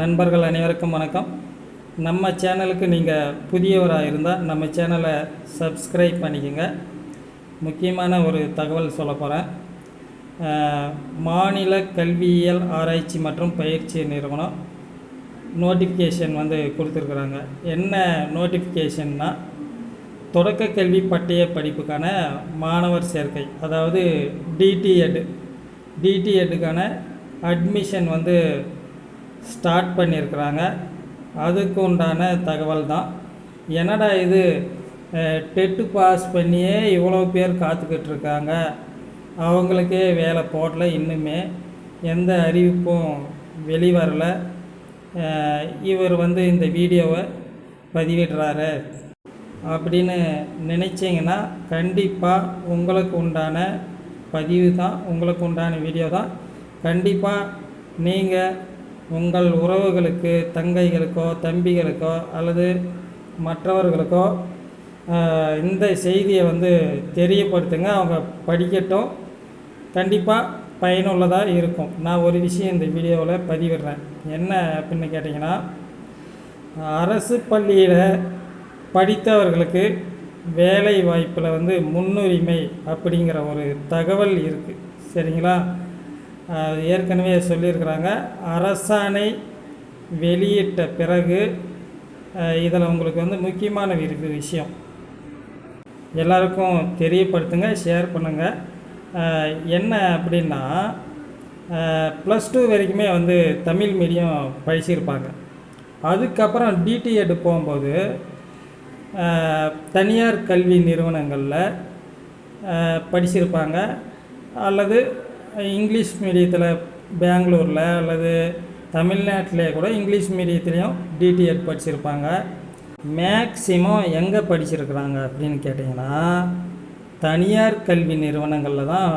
நண்பர்கள் அனைவருக்கும் வணக்கம். நம்ம சேனலுக்கு நீங்கள் புதியவராக இருந்தால் நம்ம சேனலை சப்ஸ்கிரைப் பண்ணிக்கோங்க. முக்கியமான ஒரு தகவல் சொல்ல போகிறேன் மாநில கல்வியியல் ஆராய்ச்சி மற்றும் பயிற்சி நிறுவனம் நோட்டிஃபிகேஷன் வந்து கொடுத்துருக்குறாங்க. என்ன நோட்டிஃபிகேஷன்னா தொடக்க கல்வி பட்டய படிப்புக்கான மாணவர் சேர்க்கை அதாவது டிடிஎட் டிடிஎட்டுக்கான அட்மிஷன் வந்து ஸ்டார்ட் பண்ணியிருக்கிறாங்க. அதுக்கு உண்டான தகவல் தான். என்னடா இது? டெட்டு பாஸ் பண்ணியே இவ்வளோ பேர் காத்துக்கிட்டு இருக்காங்க. அவங்களுக்கே வேலை போடல இன்னுமே. எந்த அறிவிப்பும் வெளிவரல. இவர் வந்து இந்த வீடியோவை பதிவிடுறாரு. அப்படின்னு நினச்சிங்கன்னா கண்டிப்பாக உங்களுக்கு உண்டான பதிவு தான் உங்களுக்கு உண்டான வீடியோ தான். கண்டிப்பாக நீங்கள் உங்கள் உறவுகளுக்கு தங்கைகளுக்கோ தம்பிகளுக்கோ அல்லது மற்றவர்களுக்கோ இந்த செய்தியை வந்து தெரியப்படுத்துங்க. அவங்க படிக்கட்டும். கண்டிப்பாக பயனுள்ளதாக இருக்கும். நான் ஒரு விஷயம் இந்த வீடியோவில் பதிவிடுறேன். என்ன அப்படின்னு கேட்டிங்கன்னா அரசு பள்ளியில் படித்தவர்களுக்கு வேலை வாய்ப்பில் வந்து முன்னுரிமை அப்படிங்கிற ஒரு தகவல் இருக்குது சரிங்களா? ஏற்கனவே சொல்லியிருக்கிறாங்க. அரசாணை வெளியிட்ட பிறகு இதில் உங்களுக்கு வந்து முக்கியமான ஒரு விஷயம். எல்லாருக்கும் தெரியப்படுத்துங்க ஷேர் பண்ணுங்கள் என்ன அப்படின்னா ப்ளஸ் டூ வரைக்குமே வந்து தமிழ் மீடியம் படிச்சிருப்பாங்க அதுக்கப்புறம் டிடிஎட் போகும்போது தனியார் கல்வி நிறுவனங்களில் படிச்சிருப்பாங்க. அல்லது இங்கிலீஷ் மீடியத்தில் பெங்களூரில் அல்லது தமிழ்நாட்டிலே கூட இங்கிலீஷ் மீடியத்துலேயும் டிடிஎட் படிச்சிருப்பாங்க. மேக்சிமம் எங்கே படிச்சிருக்கிறாங்க அப்படின்னு கேட்டிங்கன்னா தனியார் கல்வி நிறுவனங்களில் தான்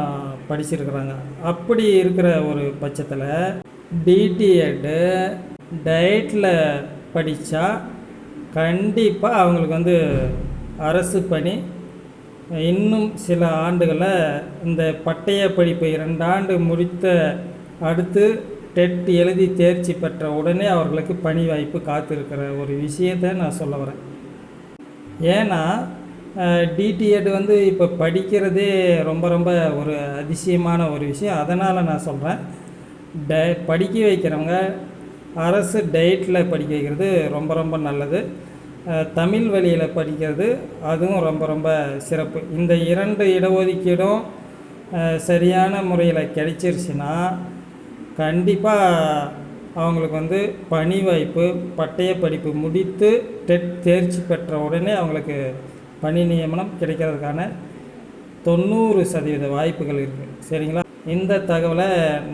படிச்சிருக்கிறாங்க. அப்படி இருக்கிற ஒரு பட்சத்தில் டிடிஎட்டு டயட்டில் படித்தா கண்டிப்பாக அவங்களுக்கு வந்து அரசு பணி இன்னும் சில ஆண்டுகளில் இந்த பட்டய படிப்பு இரண்டு ஆண்டு முடித்த அடுத்து டெட் எழுதி தேர்ச்சி பெற்ற உடனே அவர்களுக்கு பணி வாய்ப்பு காத்திருக்கிற ஒரு விஷயத்தை நான் சொல்ல வரேன். ஏன்னா டிடிஎட் வந்து இப்போ படிக்கிறதே ரொம்ப ரொம்ப ஒரு அதிசயமான ஒரு விஷயம். அதனால் நான் சொல்கிறேன் ட படிக்க வைக்கிறவங்க அரசு டயட்டில் படிக்க வைக்கிறது ரொம்ப ரொம்ப நல்லது. தமிழ் வழியில் படிக்கிறது அதுவும் ரொம்ப ரொம்ப சிறப்பு. இந்த இரண்டு இடஒதுக்கீடும் சரியான முறையில் கிடைச்சிருச்சுன்னா கண்டிப்பாக அவங்களுக்கு வந்து பணி வாய்ப்பு பட்டய படிப்பு முடித்து டெட் தேர்ச்சி பெற்ற உடனே அவங்களுக்கு பணி நியமனம் கிடைக்கிறதுக்கான தொண்ணூறு சதவீத வாய்ப்புகள் இருக்குது சரிங்களா? இந்த தகவலை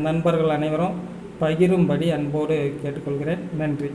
நண்பர்கள் அனைவரும் பகிரும்படி அன்போடு கேட்டுக்கொள்கிறேன். நன்றி.